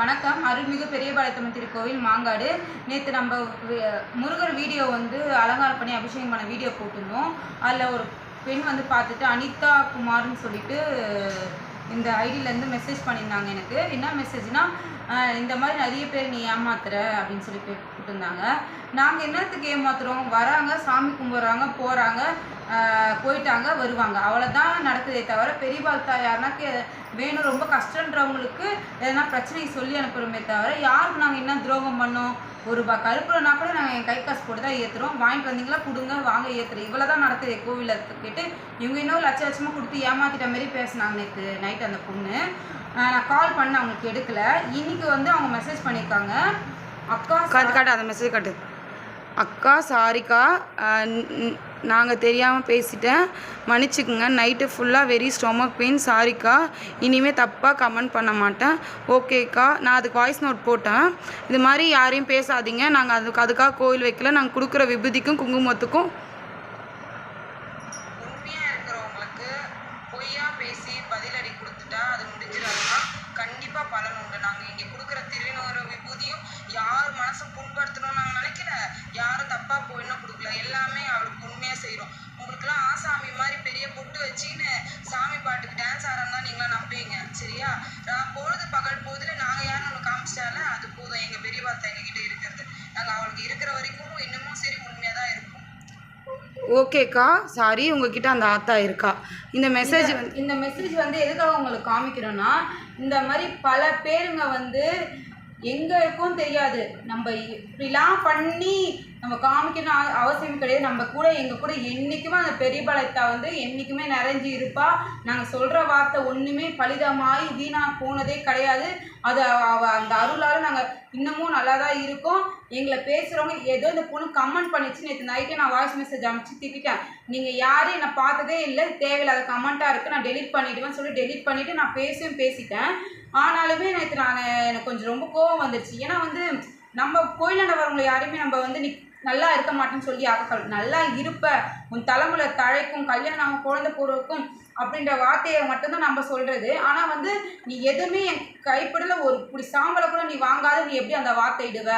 வணக்கம். அருள்மிகு பெரியபாளையத்தம்மன் திருக்கோவில் மாங்காடு. நேற்று நம்ம முருகர் வீடியோ வந்து அலங்காரம் பண்ணி அபிஷேகம் பண்ண வீடியோ போட்டிருந்தோம். அதில் ஒரு பெண் வந்து பார்த்துட்டு அனிதா குமார்னு சொல்லிட்டு இந்த ஐடியிலேருந்து மெசேஜ் பண்ணியிருந்தாங்க எனக்கு. என்ன மெசேஜ்னா இந்த மாதிரி நிறைய பேர் நீ ஏமாத்துற அப்படின்னு சொல்லி போய் நாங்கள் என்னத்துக்கு ஏமாத்துறோம்? வராங்க சாமி கும்பிட்றாங்க போகிறாங்க போயிட்டாங்க வருவாங்க. அவ்வளோதான் நடக்குதே தவிர பெரியபாள் யாருனா கே- வேணும் ரொம்ப கஷ்டன்றவங்களுக்கு எதனா பிரச்சனையை சொல்லி அனுப்புகிறோமே தவிர யாருக்கு நாங்கள் என்ன துரோகம் பண்ணோம் ஒரு ரூபா கருப்புலனா கூட நாங்கள் என் கை காசு போட்டு தான் ஏற்றுறோம் வாங்கிட்டு வந்தீங்களா கொடுங்க வாங்க ஏற்றுறோம் இவ்வளோ தான் நடக்குது கோவிலில் கேட்டு இவங்க இன்னும் லட்ச லட்சமாக கொடுத்து ஏமாத்திட்ட மாதிரி பேசினாங்க நேற்று நைட் அந்த பொண்ணு. நான் கால் பண்ண அவங்களுக்கு எடுக்கல. இன்னைக்கு வந்து அவங்க மெசேஜ் பண்ணியிருக்காங்க அக்கா காட்டு அந்த மெசேஜ் காட்டு. அக்கா சாரிக்கா நாங்கள் தெரியாமல் பேசிட்டேன். மன்னிச்சுக்குங்க. நைட்டு ஃபுல்லாக வெரி ஸ்டொமக் பெயின் சாரிக்கா. இனிமேல் தப்பாக கமெண்ட் பண்ண மாட்டேன். ஓகேக்கா. நான் அதுக்கு வாய்ஸ் நோட் போட்டேன். இது மாதிரி யாரையும் பேசாதீங்க. நாங்கள் அதுக்கு அதுக்காக கோயில் வைக்கல. நாங்கள் கொடுக்குற விபூதிக்கும் குங்குமத்துக்கும் பதிலடி கொடுத்துட்டா அது முடிஞ்சிடாதுன்னா கண்டிப்பாக பலன் உண்டு. நாங்கள் இங்கே கொடுக்குற திருநூறு விபூதியும் மாதிரி பெரிய பொட்டு வச்சுன்னு சாமி பாட்டுக்கு டான்ஸ் ஆடுறதா நீங்களாம் நம்புவீங்க. சரியா? நான் பொழுது பகல் போதில் நாங்கள் யாருன்னு ஒன்று காமிச்சிட்டால அது போதும். எங்கள் பெரிய வார்த்தை எங்ககிட்ட இருக்கிறது. நாங்கள் அவளுக்கு இருக்கிற வரைக்கும் இன்னமும் சரி உண்மையாக தான் இருப்போம். ஓகேக்கா சாரி உங்ககிட்ட அந்த ஆத்தா இருக்கா? இந்த மெசேஜ் வந்து இந்த மெசேஜ் வந்து எதுக்காக உங்களுக்கு காமிக்கிறோன்னா இந்த மாதிரி பல பேருங்க வந்து எங்கே இருக்கும் தெரியாது. நம்ம இப்படிலாம் பண்ணி நம்ம காமிக்கணும் அவசியம் கிடையாது. நம்ம கூட எங்கள் கூட என்றைக்குமே அந்த பெரிய பலத்தா வந்து என்றைக்குமே நிறைஞ்சு இருப்பா. நாங்கள் சொல்கிற வார்த்தை ஒன்றுமே பலிதமாகி வீணாக போனதே கிடையாது. அது அவ- அந்த அருளால் நாங்கள் இன்னமும் நல்லா தான் இருக்கோம். எங்களை பேசுகிறவங்க ஏதோ இந்த பொண்ணு கமெண்ட் பண்ணிச்சு. நேற்று நைட்டே நான் வாய்ஸ் மெசேஜ் அனுப்பிச்சு திட்டிட்டேன். நீங்கள் யாரும் என்னை பார்த்ததே இல்லை. தேவையில்லாத கமெண்ட்டாக இருக்குது நான் டெலிட் பண்ணிவிடுவேன் சொல்லி டெலிட் பண்ணிவிட்டு நான் பேசியும் பேசிட்டேன். ஆனாலுமே நேற்று நான் எனக்கு கொஞ்சம் ரொம்ப கோவம் வந்துருச்சு. ஏன்னா வந்து நம்ம கோயிலாண்ட வரவங்களை யாரையுமே நம்ம வந்து நீ நல்லா இருக்க மாட்டேன்னு சொல்லி ஆக்கல் நல்லா இருப்ப உன் தலைமுறை தழைக்கும் கல்யாணம் ஆகும் குழந்தை பூர்வக்கும் அப்படின்ற வார்த்தையை மட்டும்தான் நம்ம சொல்கிறது ஆனால் வந்து நீ எதுவுமே என் கைப்படல ஒரு இப்படி சாம்பலை கூட நீ வாங்காத நீ எப்படி அந்த வார்த்தை இடுவ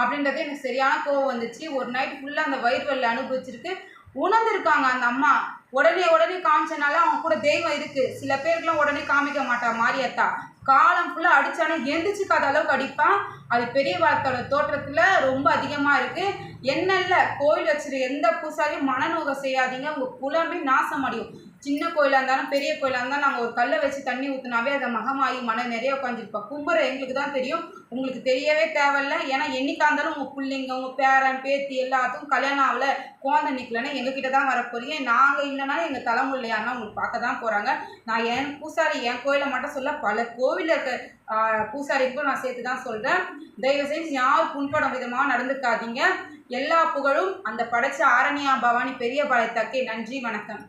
அப்படின்றது எனக்கு சரியான கோவம் வந்துச்சு. ஒரு நைட் ஃபுல்லாக அந்த வயிறு வலி அனுபவிச்சிருக்கு. உணர்ந்திருக்காங்க அந்த அம்மா. உடனே உடனே காமிச்சனால அவங்க கூட தெய்வம் இருக்குது சில பேருக்குலாம் உடனே காமிக்க மாட்டா மாரியத்தா. காலம் ஃபுல்லாக அடித்தானே எந்திரிச்சுக்காத அளவுக்கு அடிப்பான். அது பெரிய வார்த்தையோட தோற்றத்தில் ரொம்ப அதிகமாக இருக்குது என்னல்ல கோயில் வச்சிரு எந்த பூசாரியும் மனநோக செய்யாதீங்க. உங்கள் குலமே நாசம் அடையும். சின்ன கோயிலாக இருந்தாலும் பெரிய கோயிலாக இருந்தாலும் நாங்கள் ஒரு கல்லை வச்சு தண்ணி ஊற்றினாவே அதை மகமாகி மனம் நிறைய உட்காந்துருப்போம் கும்புற எங்களுக்கு தான் தெரியும். உங்களுக்கு தெரியவே தேவையில்ல. ஏன்னா என்றைக்கா இருந்தாலும் உங்கள் பிள்ளைங்க உங்கள் பேரன் பேத்தி எல்லாத்துக்கும் கல்யாணம் ஆகல குழந்தை நிற்கலன்னா எங்ககிட்ட தான் வரப்போறீங்க நாங்கள் இல்லைனாலும் எங்கள் தலைமுறையானா உங்களுக்கு பார்க்க தான் போகிறாங்க நான் என் பூசாரி என் கோயிலை மட்டும் சொல்ல பல கோவிலில் இருக்க பூசாரிக்கும் நான் சேர்த்து தான் சொல்கிறேன் தயவு செஞ்சு யார் புண்படும் விதமாக நடந்துக்காதீங்க. எல்லா புகழும் அந்த படைச்ச ஆரணியா பவானி பெரிய பாளையத்தாக்கே நன்றி வணக்கம்.